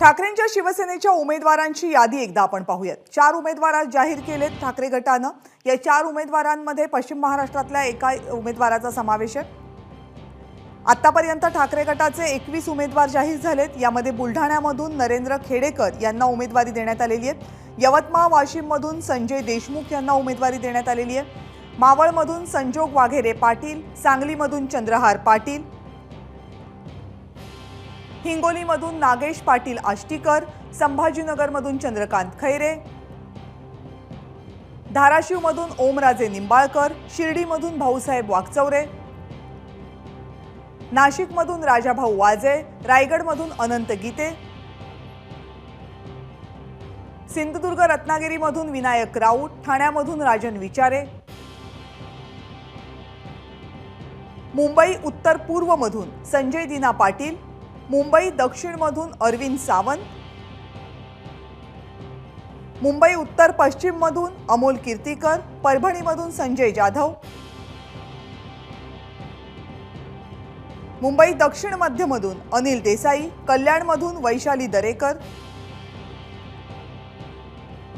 ठाकरेंच्या शिवसेनेच्या उमेदवारांची यादी एकदा आपण पाहूयात. चार उमेदवार आज जाहीर केलेत ठाकरे गटानं. या चार उमेदवारांमध्ये पश्चिम महाराष्ट्रातल्या एका उमेदवाराचा समावेश आहे. आतापर्यंत ठाकरे गटाचे एकवीस उमेदवार जाहीर झालेत. यामध्ये बुलढाण्यामधून नरेंद्र खेडेकर यांना उमेदवारी देण्यात आलेली आहे. यवतमाळ वाशिममधून संजय देशमुख यांना उमेदवारी देण्यात आलेली आहे. मावळमधून संजोग वाघेरे पाटील सांगलीमधून चंद्रहार पाटील हिंगोलीमधून नागेश पाटील आष्टीकर संभाजीनगरमधून चंद्रकांत खैरे धाराशिवमधून ओमराजे निंबाळकर शिर्डीमधून भाऊसाहेब वागचौरे नाशिकमधून राजाभाऊ वाजे रायगडमधून अनंत गीते सिंधुदुर्ग रत्नागिरीमधून विनायक राऊत ठाण्यामधून राजन विचारे मुंबई उत्तर पूर्वमधून संजय दिना पाटील मुंबई दक्षिणमधून अरविंद सावंत. मुंबई उत्तर पश्चिममधून अमोल कीर्तीकर. परभणीमधून संजय जाधव. मुंबई दक्षिण मध्यमधून अनिल देसाई. कल्याणमधून वैशाली दरेकर.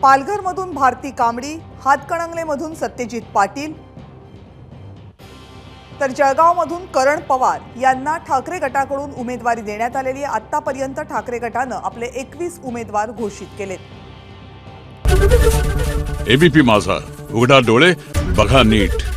पालघरमधून भारती कांबडी हातकणंगलेमधून सत्यजित पाटील. तर जळगावमधून करण पवार यांना ठाकरे गटाकडून उमेदवारी देण्यात आलेली आहे. आतापर्यंत ठाकरे गटानं आपले एकवीस उमेदवार घोषित केलेत. एबीपी माझा. उघडा डोळे बघा नीट.